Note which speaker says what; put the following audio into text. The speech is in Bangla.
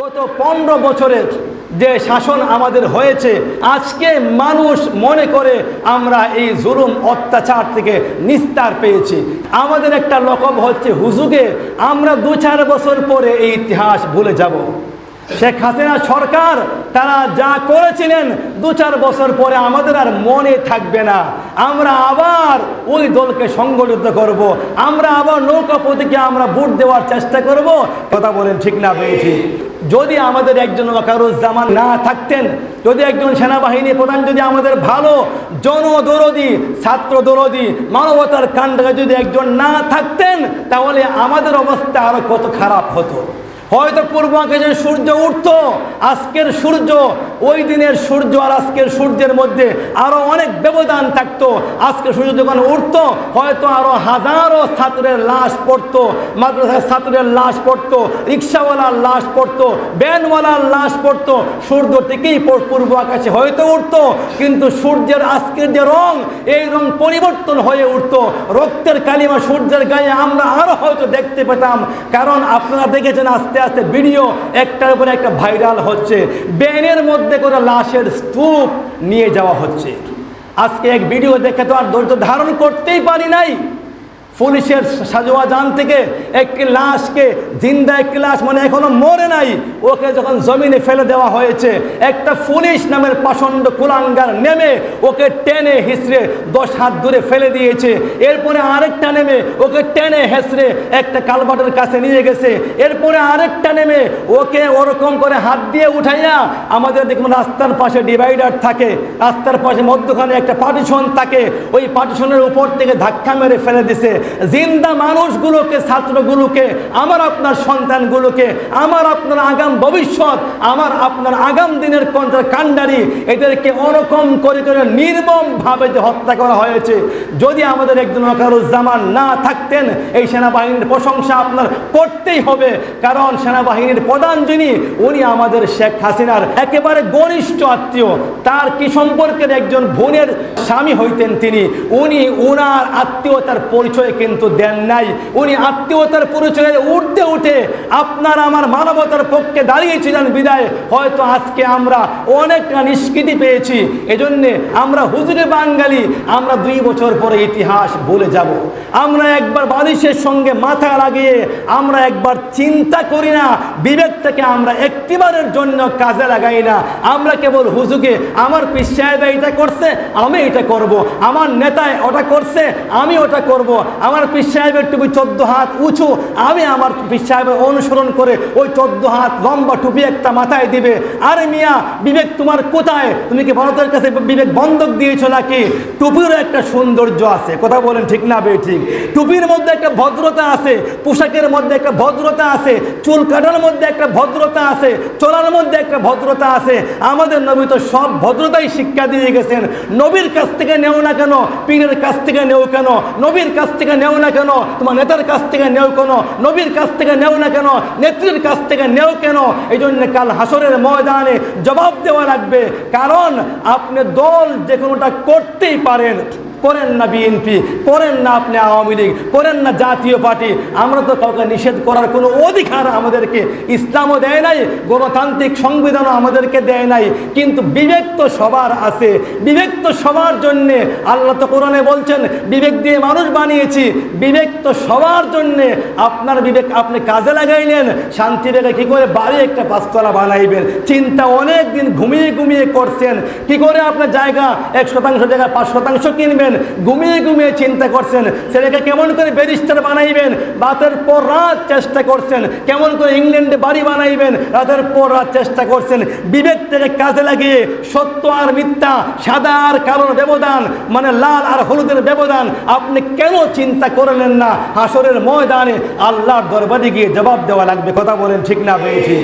Speaker 1: গত পনেরো বছরের যে শাসন আমাদের হয়েছে, আজকে মানুষ মনে করে আমরা এই জুলুম অত্যাচার থেকে নিস্তার পেয়েছি। আমাদের একটা লকব হচ্ছে হুজুগে, আমরা দু চার বছর পরে এই ইতিহাস ভুলে যাব। শেখ হাসিনা সরকার, তারা যা করেছিলেন দু চার বছর পরে আমাদের আর মনে থাকবে না। আমরা আবার ওই দলকে সংগঠিত করব। আমরা আবার নৌকা প্রতীকে আমরা ভোট দেওয়ার চেষ্টা করব। কথা বলেন ঠিক না পেয়েছি যদি আমাদের একজন ওয়াকারুজ্জামান না থাকতেন, যদি একজন সেনাবাহিনী প্রধান যদি আমাদের ভালো জনদরদি ছাত্র দরদি মানবতার কাণ্ডে যদি একজন না থাকতেন, তাহলে আমাদের অবস্থা আরও কত খারাপ হতো। হয়তো পূর্ব আকাশে সূর্য উঠতো, আজকের সূর্য, ওই দিনের সূর্য আর আজকের সূর্যের মধ্যে আরও অনেক ব্যবধান থাকতো। আজকের সূর্য যখন উঠতো, হয়তো আরও হাজারো ছাত্রের লাশ পড়তো, মাদ্রাসার ছাত্রের লাশ পড়তো, রিক্সাওয়ালার লাশ পড়তো ব্যানওয়ালার লাশ পড়তো, সূর্য থেকেই পূর্ব আকাশে হয়তো উঠতো, কিন্তু সূর্যের আজকের যে রং, এই রং পরিবর্তন হয়ে উঠতো। রক্তের কালিমা সূর্যের গায়ে আমরা আরও হয়তো দেখতে পেতাম, কারণ আপনারা দেখেছেন আস্তে আস্তে ভিডিও একটার উপরে একটা ভাইরাল হচ্ছে। ব্যানের মধ্যে করে লাশের স্তূপ নিয়ে যাওয়া হচ্ছে। আজকে এক ভিডিও দেখে তো আর ধৈর্য ধারণ করতেই পারি নাই। পুলিশের সাজোয়া যান থেকে একটি লাশকে জিন্দা একটি লাশ মানে এখনও মরে নাই, ওকে যখন জমিনে ফেলে দেওয়া হয়েছে, একটা পুলিশ নামের পাষণ্ড কুলাঙ্গার নেমে ওকে টেনে হিসড়ে দশ হাত দূরে ফেলে দিয়েছে। এরপরে আরেকটা নেমে ওকে টেনে হেসড়ে একটা কালবাটের কাছে নিয়ে গেছে। এরপরে আরেকটা নেমে ওকে ওরকম করে হাত দিয়ে উঠাইয়া আমাদের দেখুন রাস্তার পাশে ডিভাইডার থাকে, রাস্তার পাশে মধ্যখানে একটা পার্টিশন থাকে, ওই পার্টিশনের উপর থেকে ধাক্কা মেরে ফেলে দিছে। জিন্দা মানুষগুলোকে, ছাত্রগুলোকে, আমার আপনার সন্তানগুলোকে, আমার আপনার আগাম ভবিষ্যৎ, আমার আপনার আগাম দিনের কন্ট্রা কাণ্ডারি, এদেরকে ওরকম করে করে নির্মমভাবে যে হত্যা করা হয়েছে, যদি আমাদের একজন ওয়াকারুজ্জামান না থাকতেন, এই সেনাবাহিনীর প্রশংসা আপনার করতেই হবে, কারণ সেনাবাহিনীর প্রধান যিনি, উনি আমাদের শেখ হাসিনার একেবারে ঘনিষ্ঠ আত্মীয়, তার কি সম্পর্কের একজন বোনের স্বামী হইতেন তিনি, উনি উনার আত্মীয়তার পরিচয় কিন্তু দেন নাই। উনি আত্মীয়তার পরিচয়ে উঠতে উঠে আপনার আমার মানবতার পক্ষে দাঁড়িয়েছিলেন বিদায়। হয়তো আজকে আমরা অনেকটা নিষ্কৃতি পেয়েছি। এজন্যে আমরা হুজুরে বাঙালি, আমরা দুই বছর পরে ইতিহাস বলে যাব। আমরা একবার বালিশের সঙ্গে মাথা লাগিয়ে আমরা একবার চিন্তা করি না, বিবেকটাকে আমরা একটিবারের জন্য কাজে লাগাই না। আমরা কেবল হুজুকে, আমার পিস এইটা করছে, আমি এটা করব। আমার নেতায় ওটা করছে, আমি ওটা করব। আমার পিস সাহেবের টুপি চোদ্দ হাত উঁচু, আমি আমার পিস সাহেবের অনুসরণ করে ওই চোদ্দ হাত লম্বা টুপি একটা মাথায় দিবে। আরে মিয়া, বিবেক তোমার কোথায়? তুমি কি ভারতের কাছে বিবেক বন্ধক দিয়েছ নাকি? টুপিরও একটা সৌন্দর্য আছে। কথা বলেন ঠিক না বে ঠিক? টুপির মধ্যে একটা ভদ্রতা আছে, পোশাকের মধ্যে একটা ভদ্রতা আছে, চুল কাটার মধ্যে একটা ভদ্রতা আছে, চলার মধ্যে একটা ভদ্রতা আছে। আমাদের নবী তো সব ভদ্রতাই শিক্ষা দিয়ে গেছেন। নবীর কাছ থেকে নেও না কেন? পীরের কাছ থেকে নেও কেন? নবীর কাছ থেকে নেও না কেন? তোমার নেতার কাছ থেকে নেও কেন? নবীর কাছ থেকে নেও না কেন? নেত্রীর কাছ থেকে নেও কেন? এই জন্য কাল হাসরের ময়দানে জবাব দেওয়া লাগবে। কারণ আপনি দল যে কোনোটা করতেই পারেন। করেন না বিএনপি করেন না আপনি আওয়ামী লীগ করেন না জাতীয় পার্টি। আমরা তো কাউকে নিষেধ করার কোনো অধিকার আমাদেরকে ইসলামও দেয় নাই, গণতান্ত্রিক সংবিধানও আমাদেরকে দেয় নাই। কিন্তু বিবেক তো সবার আছে, বিবেক তো সবার জন্যে, আল্লাহ তো কোরআনে বলছেন, বিবেক দিয়ে মানুষ বানিয়েছি, বিবেক তো সবার জন্যে। আপনার বিবেক আপনি কাজে লাগাইলেন, শান্তি রেখে কী করে বাড়ি একটা পাঁচতলা বানাইবেন? চিন্তা অনেক দিন ঘুমিয়ে ঘুমিয়ে করছেন, কি করে আপনার জায়গা এক শতাংশ জায়গায় পাঁচ শতাংশ কিনবেন? ঘুমিয়ে ঘুমিয়ে চিন্তা করছেন, ছেলেকে কেমন করে ব্যারিস্টার বানাইবেন? রাতের পর রাত চেষ্টা করছেন, কেমন করে ইংল্যান্ডে বাড়ি বানাইবেন? রাতের পর রাত চেষ্টা করছেন, বিবেক থেকে কাজে লাগিয়ে সত্য আর মিথ্যা, সাদা আর কালোর ব্যবধান মানে লাল আর হলুদের ব্যবধান, আপনি কেন চিন্তা করলেন না? হাসরের ময়দানে আল্লাহর দরবারে গিয়ে জবাব দেওয়া লাগবে, কথা বলেন ঠিক না পেয়েছি